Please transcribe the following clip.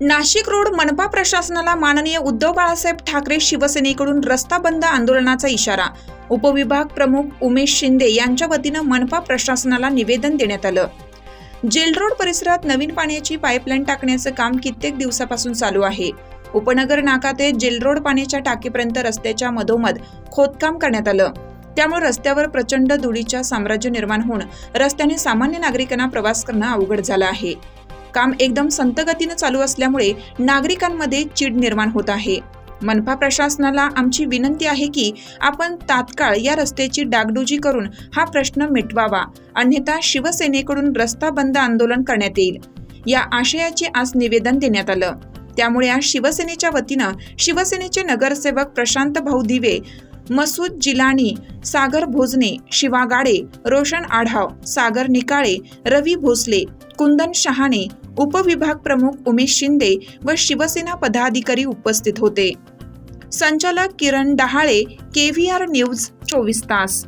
Nashik road मनपा प्रशासनाला माननीय उद्धव बाळासाहेब ठाकरे शिवसेनेकडून रस्ता बंद आंदोलनाचा इशारा. उपविभाग प्रमुख उमेश शिंदे यांच्या वतीनं मनपा प्रशासनाला निवेदन देण्यात आलं. जेलरोड परिसरात नवीन पाण्याची पाईपलाईन टाकण्याचं काम कित्येक दिवसापासून चालू आहे. उपनगर नाका ते जेलरोड पाण्याच्या टाकीपर्यंत रस्त्याच्या मधोमध खोदकाम करण्यात आलं. त्यामुळे रस्त्यावर प्रचंड धुळीच्या साम्राज्य निर्माण होऊन रस्त्याने सामान्य नागरिकांना प्रवास करणं अवघड झालं आहे. काम एकदम संतगतीनं चालू असल्यामुळे नागरिकांमध्ये चीड निर्माण होत आहे. मनपा प्रशासनाला आमची विनंती आहे की आपण तात्काळ या रस्त्याची डागडुजी करून हा प्रश्न मिटवावा. अन्यथा शिवसेनेकडून रस्ता बंद आंदोलन करण्यात येईल. या आशयाचे आज निवेदन देण्यात आलं. त्यामुळे आज शिवसेनेच्या वतीनं शिवसेनेचे नगरसेवक प्रशांत भाऊ दिवे मसूद जिलानी सागर भोजने शिवा गाडे रोशन आढाव सागर निकाळे रवी भोसले कुंदन शहाणे उपविभाग प्रमुख उमेश शिंदे व शिवसेना पदाधिकारी उपस्थित होते. संचालक किरण डहाळे केव्हीआर न्यूज चोवीस तास.